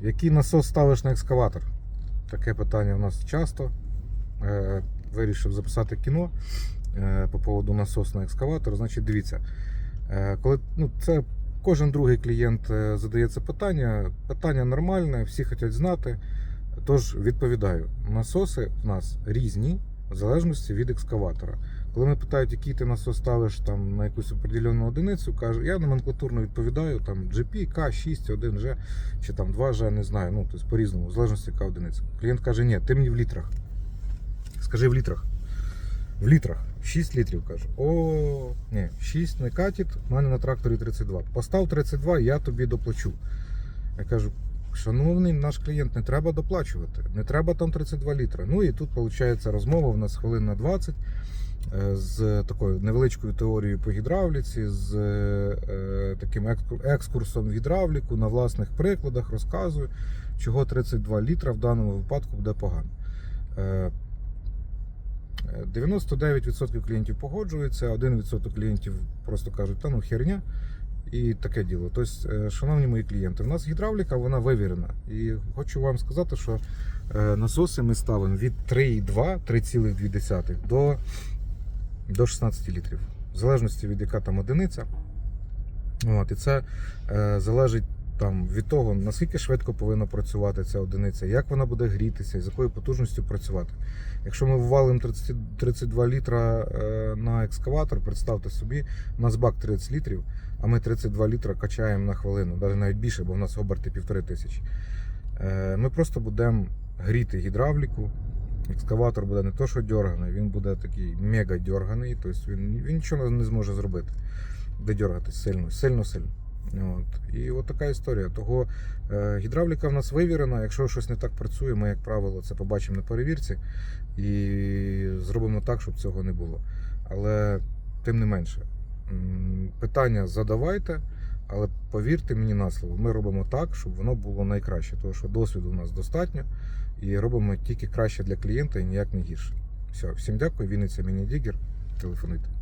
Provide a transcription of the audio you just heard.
Який насос ставиш на екскаватор? Таке питання в нас часто. Е, Вирішив записати кіно е, по поводу насосу на екскаватор. Значить, дивіться, е, коли ну, це кожен другий клієнт задає це питання. Питання нормальне, всі хочуть знати. Тож відповідаю: насоси в нас різні в залежності від екскаватора. Коли мене питають, який ти насос ставиш там на якусь определену одиницю, кажу, я номенклатурно відповідаю там GP, K6, 1G чи там 2G, не знаю. Ну, тобто по-різному, в залежності яка одиниця. Клієнт каже, ні, ти мені в літрах. Скажи в літрах. В літрах. 6 літрів кажу. О, ні, 6 не катить, в мене на тракторі 32. Постав 32, я тобі доплачу. Я кажу, шановний наш клієнт, не треба доплачувати, не треба там 32 літри. Ну і тут виходить розмова в нас хвилин на 20 е, з такою невеличкою теорією по гідравліці, з е, таким екскурсом в гідравліку на власних прикладах розказую, чого 32 літра в даному випадку буде погано. Е, 99% клієнтів погоджуються, 1% клієнтів просто кажуть, та ну херня. І таке діло. Тобто, е, шановні мої клієнти, у нас гідравліка вона вивірена. І хочу вам сказати, що е, насоси ми ставимо від 3,2, 3,2 до, до 16 літрів. В залежності від яка там одиниця. От, і це е, залежить там, від того, наскільки швидко повинна працювати ця одиниця, як вона буде грітися і з якою потужністю працювати. Якщо ми ввалимо 30, 32 літра е, на екскаватор, представте собі, у нас бак 30 літрів, а ми 32 літра качаємо на хвилину, навіть навіть більше, бо в нас оберти півтори тисячі. Е, Ми просто будемо гріти гідравліку. Екскаватор буде не то, що дерганий, він буде такий мега дерганий, тобто він, він нічого не зможе зробити. Буде дергатись сильно, сильно, сильно. От. І от така історія. Того е, гідравліка в нас вивірена. Якщо щось не так працює, ми, як правило, це побачимо на перевірці і зробимо так, щоб цього не було. Але тим не менше, питання задавайте, але повірте мені на слово, ми робимо так, щоб воно було найкраще, тому що досвіду у нас достатньо і робимо тільки краще для клієнта і ніяк не гірше. Все, всім дякую. Вінниця Міні Дігер. Телефонуйте.